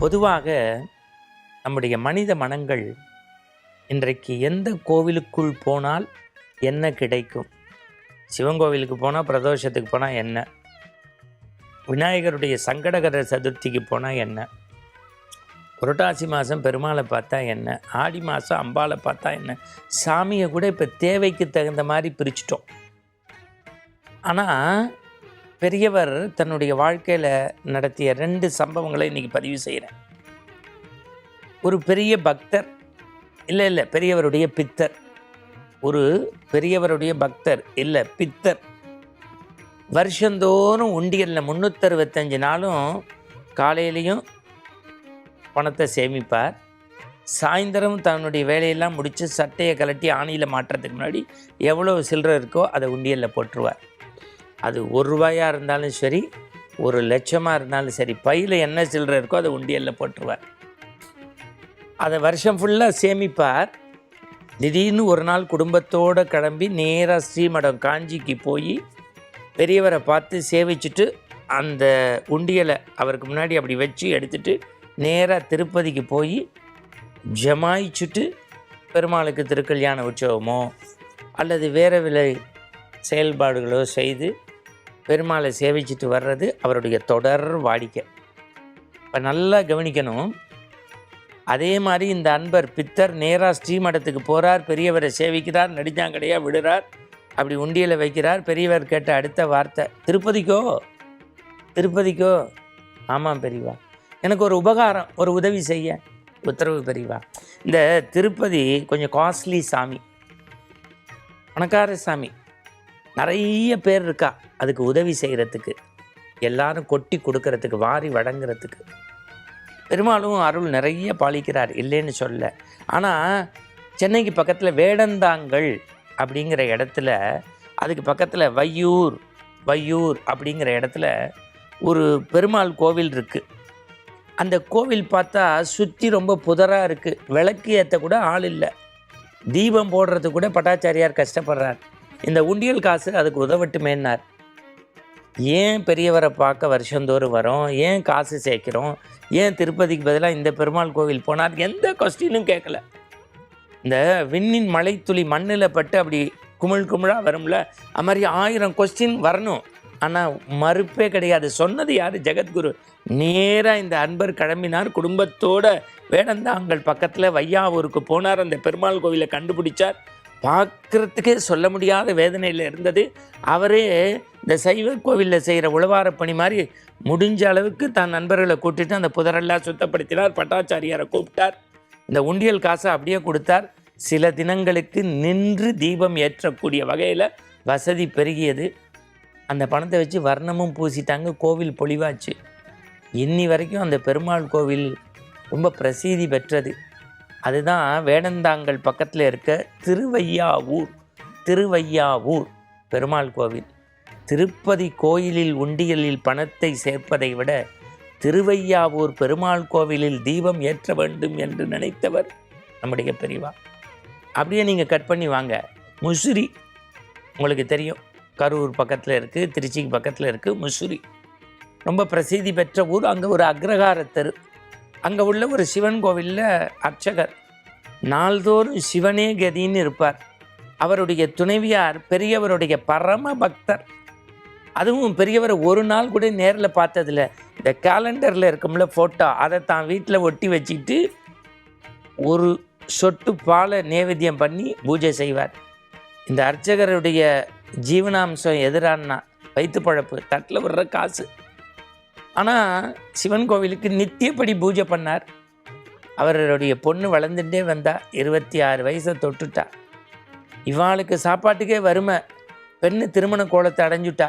பொதுவாக நம்முடைய மனித மனங்கள் இன்றைக்கு எந்த கோவிலுக்குள் போனால் என்ன கிடைக்கும்? சிவன் கோவிலுக்கு போனால் பிரதோஷத்துக்கு போனால் என்ன? விநாயகருடைய சங்கடகர சதுர்த்திக்கு போனால் என்ன? புரட்டாசி மாதம் பெருமாளை பார்த்தா என்ன? ஆடி மாதம் அம்பாளை பார்த்தா என்ன? சாமியை கூட இப்போ தேவைக்கு தகுந்த மாதிரி பிரிச்சிட்டோம். ஆனால் பெரியவர் தன்னுடைய வாழ்க்கையில் நடத்திய ரெண்டு சம்பவங்களை இன்றைக்கி பதிவு செய்கிறேன் ஒரு பெரிய பக்தர் இல்லை இல்லை பெரியவருடைய பித்தர். ஒரு பெரியவருடைய பக்தர் இல்லை பித்தர். வருஷந்தோறும் உண்டியலில் முந்நூற்றறுபத்தஞ்சு நாளும் காலையிலையும் பணத்தை சேமிப்பார். சாயந்தரம் தன்னுடைய வேலையெல்லாம் முடித்து சட்டையை கலட்டி ஆணியில் மாட்டுறதுக்கு முன்னாடி எவ்வளோ சில்லறை இருக்கோ அதை உண்டியலில் போட்டுருவார். அது ஒரு ரூபாயாக இருந்தாலும் சரி ஒரு லட்சமாக இருந்தாலும் சரி பையில் என்ன சில்லறை இருக்கோ அதை உண்டியலில் போட்டுருவார். அதை வருஷம் ஃபுல்லாக சேமிப்பார். திடீர்னு ஒரு நாள் குடும்பத்தோடு கிளம்பி நேராக ஸ்ரீமடம் காஞ்சிக்கு போய் பெரியவரை பார்த்து சேவிச்சுட்டு அந்த உண்டியலை அவருக்கு முன்னாடி அப்படி வச்சு எடுத்துட்டு நேராக திருப்பதிக்கு போய் ஜமாயிச்சுட்டு பெருமாளுக்கு திருக்கல்யாண உற்சவமோ அல்லது வேறு விலை செயல்பாடுகளோ செய்து பெருமாளை சேவிச்சுட்டு வர்றது அவருடைய தொடர் வாடிக்கை. இப்போ நல்லா கவனிக்கணும். அதே மாதிரி இந்த அன்பர் பித்தர் நேராக ஸ்ரீமடத்துக்கு போகிறார் பெரியவரை சேவிக்கிறார் நடிச்சாங்கடையாக விடுறார் அப்படி உண்டியில் வைக்கிறார் பெரியவர் கேட்ட அடுத்த வார்த்தை திருப்பதிக்கோ? திருப்பதிக்கோ? ஆமாம் பெரியவா. எனக்கு ஒரு உபகாரம் ஒரு உதவி செய்ய. உத்தரவு பெரியவா. இந்த திருப்பதி கொஞ்சம் காஸ்ட்லி சாமி. பணக்கார சாமி. நிறைய பேர் இருக்கா அதுக்கு உதவி செய்கிறதுக்கு எல்லாரும் கொட்டி கொடுக்கறதுக்கு வாரி வழங்குறதுக்கு. பெருமாளும் அருள் நிறைய பாலிக்கிறார் இல்லைன்னு சொல்ல. ஆனால் சென்னைக்கு பக்கத்தில் வேடந்தாங்கல் அப்படிங்கிற இடத்துல அதுக்கு பக்கத்தில் வையூர் வையூர் அப்படிங்கிற இடத்துல ஒரு பெருமாள் கோவில் இருக்குது அந்த கோவில் பார்த்தா சுற்றி ரொம்ப புதராக இருக்குது விளக்கு ஏற்ற கூட ஆள் இல்லை. தீபம் போடுறதுக்கு கூட பட்டாச்சாரியார் கஷ்டப்படுறார். இந்த உண்டியல் காசு அதுக்கு உதவட்டுமேன்னார். ஏன் பெரியவரை பார்க்க வருஷந்தோறும் வரோம்? ஏன் காசு சேர்க்கிறோம்? ஏன் திருப்பதிக்கு பதிலாக இந்த பெருமாள் கோவில் போனார்? எந்த கொஸ்டினும் கேட்கல. இந்த விண்ணின் மலைத்துளி மண்ணில் பட்டு அப்படி குமிழ் குமிழாக வரும்ல அது மாதிரி ஆயிரம் கொஸ்டின் வரணும். ஆனால் மறுப்பே கிடையாது. சொன்னது யார்? ஜெகத்குரு. நேராக இந்த அன்பர் கிளம்பினார். குடும்பத்தோட வேடந்தாங்கல் பக்கத்தில் வையாவூருக்கு போனார். அந்த பெருமாள் கோவிலை கண்டுபிடிச்சார். பார்க்குறதுக்கே சொல்ல முடியாத வேதனையில் இருந்தது. அவரே இந்த சைவ கோவிலில் செய்கிற உழவார பணி மாதிரி முடிஞ்ச அளவுக்கு தன் நண்பர்களை கூட்டிட்டு அந்த புதரெல்லாம் சுத்தப்படுத்தினார். பட்டாச்சாரியாரை கூப்பிட்டார். இந்த உண்டியல் காசை அப்படியே கொடுத்தார். சில தினங்களுக்கு நின்று தீபம் ஏற்றக்கூடிய வகையில் வசதி பெருகியது. அந்த பணத்தை வச்சு வர்ணமும் பூசிட்டாங்க. கோவில் பொழிவாச்சு. இன்னி வரைக்கும் அந்த பெருமாள் கோவில் ரொம்ப பிரசீதி பெற்றது. அதுதான் வேடந்தாங்கல் பக்கத்தில் இருக்க திருவையாவூர் திருவையாவூர் பெருமாள் கோவில். திருப்பதி கோயிலில் உண்டியலில் பணத்தை சேர்ப்பதை விட திருவையாவூர் பெருமாள் கோவிலில் தீபம் ஏற்ற வேண்டும் என்று நினைத்தவர் நம்முடைய பெரியவா அப்படியே நீங்கள் கட் பண்ணி வாங்க. முசிறி. உங்களுக்கு தெரியும். கரூர் பக்கத்தில் இருக்குது திருச்சிக்கு பக்கத்தில் இருக்குது முசிறி. ரொம்ப பிரசித்தி பெற்ற ஊர். அங்கே ஒரு அக்ரஹார தெரு. அங்கே உள்ள ஒரு சிவன் கோவிலில் அர்ச்சகர் நாள்தோறும் சிவனே கதின்னு இருப்பார். அவருடைய துணைவியார் பெரியவருடைய பரம பக்தர். அதுவும் பெரியவரை ஒரு நாள் கூட நேரில் பார்த்ததில்ல. இந்த கேலண்டரில் இருக்கும்ல ஃபோட்டோ அதை தான் வீட்டில் ஒட்டி வச்சுக்கிட்டு ஒரு சொட்டு பாலை நேவேத்தியம் பண்ணி பூஜை செய்வார். இந்த அர்ச்சகருடைய ஜீவனாம்சம் எதிரான்னா வயிற்று பழப்பு தட்டில் விடுற காசு. ஆனால் சிவன் கோவிலுக்கு நித்தியப்படி பூஜை பண்ணார். அவருடைய பொண்ணு வளர்ந்துட்டே வந்தா இருபத்தி ஆறு வயசை தொட்டுட்டா. இவாளுக்கு சாப்பாட்டுக்கே வறுமை. பெண்ணு திருமண கோலத்தை அடைஞ்சுட்டா.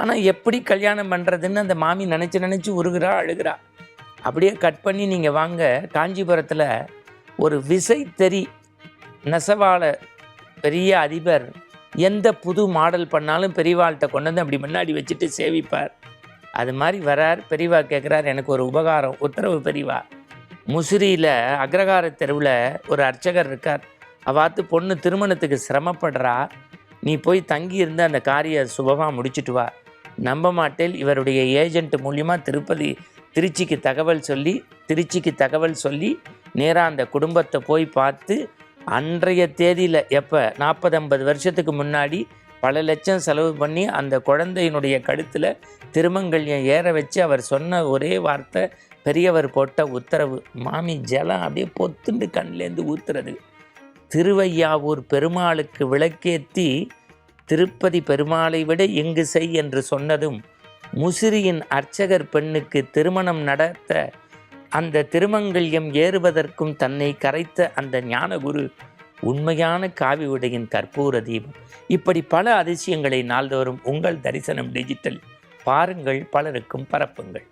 ஆனால் எப்படி கல்யாணம் பண்ணுறதுன்னு அந்த மாமி நினச்சி நினச்சி உருகிறா அழுகிறா. அப்படியே கட் பண்ணி நீங்கள் வாங்க காஞ்சிபுரத்தில் ஒரு விசை தெரி நெசவாள பெரிய அதிபர் எந்த புது மாடல் பண்ணாலும் பெரியவாள்கிட்ட கொண்டு வந்து அப்படி முன்னாடி வச்சுட்டு சேவிப்பார். அது மாதிரி வரார் பெரியவா கேட்குறார் எனக்கு ஒரு உபகாரம் உத்தரவு பெரியவா. முசிறியில் அக்ரகார தெருவில் ஒரு அர்ச்சகர் இருக்கார். அவாத்து பொண்ணு திருமணத்துக்கு சிரமப்படுறா. நீ போய் தங்கி இருந்து அந்த காரிய சுபமாக முடிச்சிட்டு வா. நம்ப மாட்டேன் இவருடைய ஏஜென்ட் மூலியமாக திருப்பதி திருச்சிக்கு தகவல் சொல்லி திருச்சிக்கு தகவல் சொல்லி நேராக அந்த குடும்பத்தை போய் பார்த்து அன்றைய தேதியில் எப்போ நாற்பது ஐம்பது வருஷத்துக்கு முன்னாடி பல லட்சம் செலவு பண்ணி அந்த குழந்தையினுடைய கழுத்தில் திருமங்கல்யம் ஏற வச்சு அவர் சொன்ன ஒரே வார்த்தை பெரியவர் போட்ட உத்தரவு. மாமி ஜலம் அப்படியே பொத்துண்டு கண்லேருந்து ஊத்துறது. திருவையாவூர் பெருமாளுக்கு விளக்கேத்தி திருப்பதி பெருமாளை விட இங்கு செய் என்று சொன்னதும் முசிறியின் அர்ச்சகர் பெண்ணுக்கு திருமணம் நடத்த அந்த திருமங்கல்யம் ஏறுவதற்கும் தன்னை கரைத்த அந்த ஞானகுரு உண்மையான காவி உடையின் கற்பூர தீபம். இப்படி பல அதிசயங்களை நாள்தோறும் உங்கள் தரிசனம் டிஜிட்டல் பாருங்கள் பலருக்கும் பரப்புங்கள்.